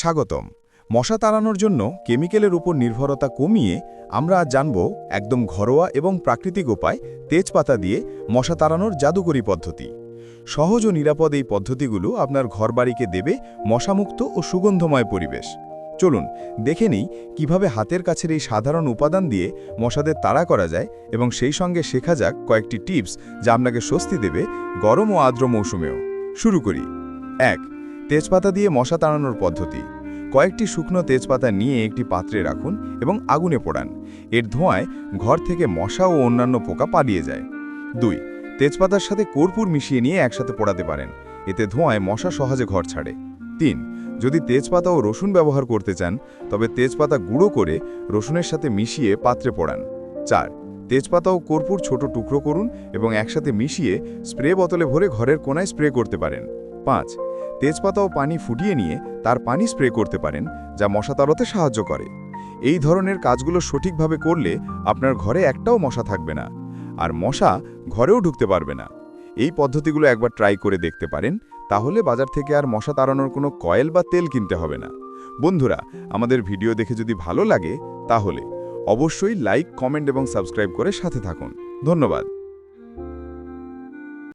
স্বাগতম। মশা তাড়ানোর জন্য কেমিক্যালের উপর নির্ভরতা কমিয়ে আমরা আজ জানব একদম ঘরোয়া এবং প্রাকৃতিক উপায় তেজপাতা দিয়ে মশা তাড়ানোর জাদুকরী পদ্ধতি। সহজ ও নিরাপদ এই পদ্ধতিগুলো আপনার ঘরবাড়িকে দেবে মশামুক্ত ও সুগন্ধময় পরিবেশ। চলুন, দেখে নিই কীভাবে হাতের কাছের এই সাধারণ উপাদান দিয়ে মশাদের তাড়া করা যায় এবং সেই সঙ্গে শেখা যাক কয়েকটি টিপস যা আপনাকে স্বস্তি দেবে গরম ও আর্দ্র মৌসুমেও। শুরু করি। এক তেজপাতা দিয়ে মশা তাড়ানোর পদ্ধতি। কয়েকটি শুকনো তেজপাতা নিয়ে একটি পাত্রে রাখুন এবং আগুনে পোড়ান। এর ধোঁয়ায় ঘর থেকে মশা ও অন্যান্য পোকা পালিয়ে যায়। দুই, তেজপাতার সাথে কর্পূর মিশিয়ে নিয়ে একসাথে পোড়াতে পারেন। এতে ধোঁয়ায় মশা সহজে ঘর ছাড়ে। তিন, যদি তেজপাতা ও রসুন ব্যবহার করতে চান, তবে তেজপাতা গুঁড়ো করে রসুনের সাথে মিশিয়ে পাত্রে পোড়ান। চার, তেজপাতা ও কর্পূর ছোট টুকরো করুন এবং একসাথে মিশিয়ে স্প্রে বোতলে ভরে ঘরের কোনায় স্প্রে করতে পারেন। পাঁচ তেজপাতা ও পানি ফুটিয়ে নিয়ে তার পানি স্প্রে করতে পারেন, যা মশা তাড়াতে সাহায্য করে। এই ধরনের কাজগুলো সঠিকভাবে করলে আপনার ঘরে একটাও মশা থাকবে না, আর মশা ঘরেও ঢুকতে পারবে না। এই পদ্ধতিগুলো একবার ট্রাই করে দেখতে পারেন, তাহলে বাজার থেকে আর মশা তাড়ানোর কোনো কয়েল বা তেল কিনতে হবে না। বন্ধুরা, আমাদের ভিডিও দেখে যদি ভালো লাগে, তাহলে অবশ্যই লাইক, কমেন্ট এবং সাবস্ক্রাইব করে সাথে থাকুন। ধন্যবাদ।